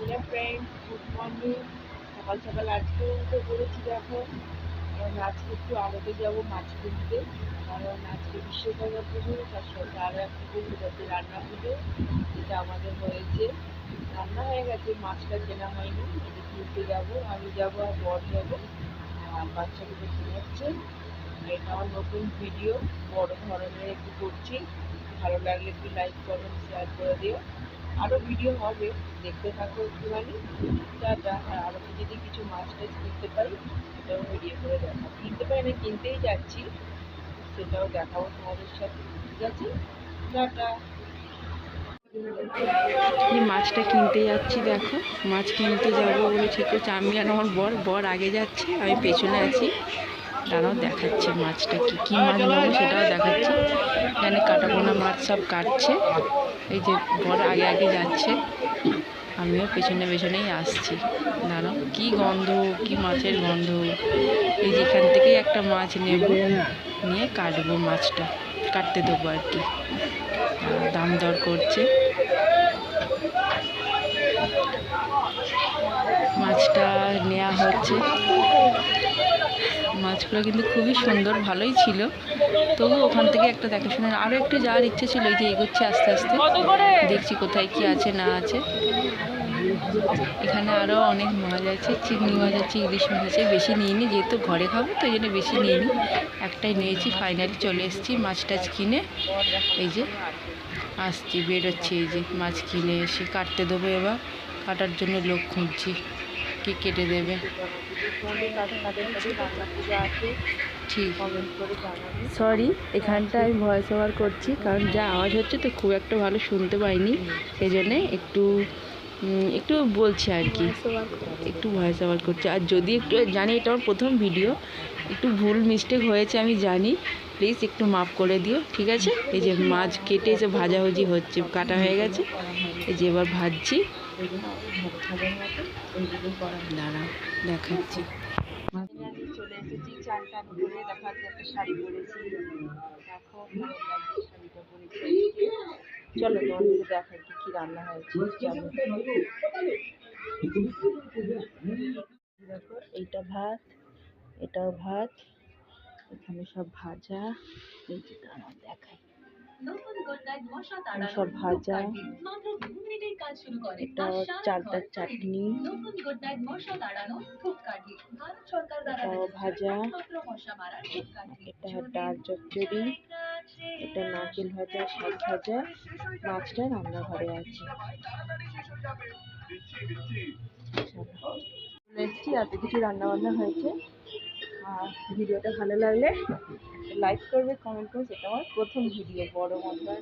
Hello friend good morning সকাল সকাল আজকে উঠে পড়েছি দেখো। কারণ আজকে একটু আলোতে যাব মাছ কিনতে কারণ আজকে বিশ্বকর্মা পুজো তার সাথে আরও একটা পুজো যাতে রান্না পুজো যেটা আমাদের হয়েছে। রান্না হয়ে গেছে, মাছটা কেনা হয়নি এটা কিনতে যাব, আমি যাব আর বর যাব। বাচ্চাগুলো আর এটা আমার নতুন ভিডিও বড় ধরনের একটু করছি। ভালো লাগলে একটু লাইক কমেন্ট শেয়ার করে দিও। আরও ভিডিও হবে, দেখতে থাকো একটুখানি। টাটা আর আরও যদি কিছু মাছ টাছ কিনতে পারি, সেটাও ভিডিও করে দেখাবো। কিনতে পারি না, কিনতেই যাচ্ছি, সেটাও দেখাবো তোমাদের সাথে, ঠিক আছে? টাটা মাছটা কিনতে যাচ্ছি, দেখো। মাছ কিনতে যাব বলে ঠিক আছে আমি আর আমার বর বর আগে যাচ্ছে, আমি পেছনে আছি। তারাও দেখাচ্ছে মাছটা কি, কী মাছ নেব সেটাও দেখাচ্ছে। এখানে কাটাপোনা মাছ সব কাটছে। এই যে বর আগে আগে যাচ্ছে। আমিও পেছনে পেছনেই আসছি। দাঁড়াও, কি গন্ধ, কি মাছের গন্ধ। এই যে এখান থেকেই একটা মাছ নেব। নিয়ে কাটবো মাছটা। কাটতে দেবো আর কি। দাম দর করছে। মাছটা নেওয়া হচ্ছে। মাছগুলো কিন্তু খুবই সুন্দর, ভালোই ছিল। তবু ওখান থেকে একটা দেখাশোনা আরও একটু যাওয়ার ইচ্ছে ছিল, এই যে এগোচ্ছে আস্তে আস্তে। দেখছি কোথায় কি আছে, না আছে। এখানে আরও অনেক মাছ আছে, চিংড়ি মাছ আছে, ইলিশ মাছ আছে, বেশি নিইনি, যেহেতু ঘরে খাব, তো এই জন্য বেশি নিইনি। একটাই নিয়েছি ফাইনালি চলে এসেছি মাছ টাছ কিনে। এই যে আসছি, বেরোচ্ছি, এই যে মাছ কিনে এসে কাটতে দেবো এবার, কাটার জন্য লোক খুঁজছি। কি কেটে দেবে? ঠিক। সরি এখানটা আমি ভয়েস ওভার করছি, কারণ যা আওয়াজ হচ্ছে তো খুব একটা ভালো শুনতে পাইনি সেই জন্যে একটু একটু বলছি আর কি। একটু ভয়েস ওভার করছি। আর যদি একটু জানি, এটা আমার প্রথম ভিডিও একটু ভুল মিস্টেক হয়েছে আমি জানি। প্লিজ একটু মাফ করে দিও, ঠিক আছে? এই যে মাছ কেটে এসে ভাজাভুজি হচ্ছে, কাটা হয়ে গেছে। এই যে এবার ভাজছি। দাঁড়াও, দেখাচ্ছি। আমি চলে কি রান্না এইটা ভাত, এটাও ভাত। এখানে সব ভাজা। এই যে দাঁড়াও দেখাই। সব ভাজা। এটা চালটার চাটনি। এটাও ভাজা। এটা ডাল চচ্চড়ি। এটা নারকেল ভাজা শাক ভাজা। মাছটা রান্নাঘরে আছে। এসেছি এত কিছু রান্না বান্না হয়েছে। আর ভিডিওটা ভালো লাগলে লাইক করবে কমেন্ট করবে সেটা আমার প্রথম ভিডিও বড় মতো